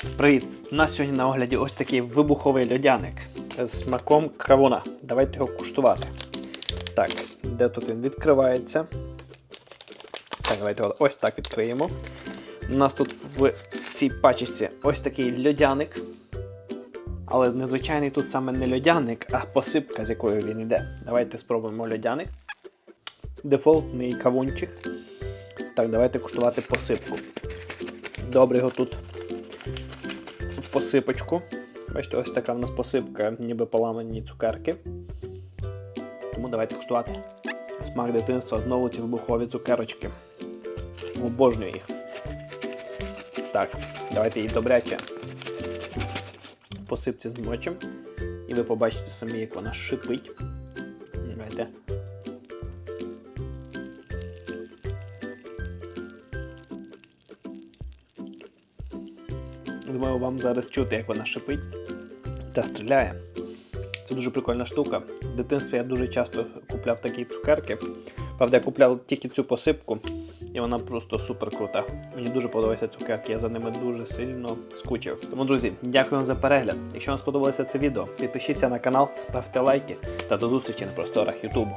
Привіт! У нас сьогодні на огляді ось такий вибуховий льодяник з смаком кавуна. Давайте його куштувати. Так, де тут він відкривається? Так, давайте ось так відкриємо. У нас тут в цій пачечці ось такий льодяник. Але незвичайний тут саме не льодяник, а посипка, з якою він йде. Давайте спробуємо льодяник. Дефолтний кавунчик. Так, давайте куштувати посипку. Добре його тут посипочку. Бачите, ось така в нас посипка, ніби поламані цукерки. Тому давайте куштувати. Смак дитинства, знову ці вибухові цукерочки. Обожнюю їх. Так, давайте її добряче посипці змочимо. І ви побачите самі, як вона шипить. Думаю, вам зараз чути, як вона шипить та стріляє. Це дуже прикольна штука. В дитинстві я дуже часто купляв такі цукерки. Правда, я купляв тільки цю посипку, і вона просто супер крута. Мені дуже подобаються цукерки, я за ними дуже сильно скучив. Тому, друзі, дякую вам за перегляд. Якщо вам сподобалося це відео, підпишіться на канал, ставте лайки та до зустрічі на просторах Ютубу.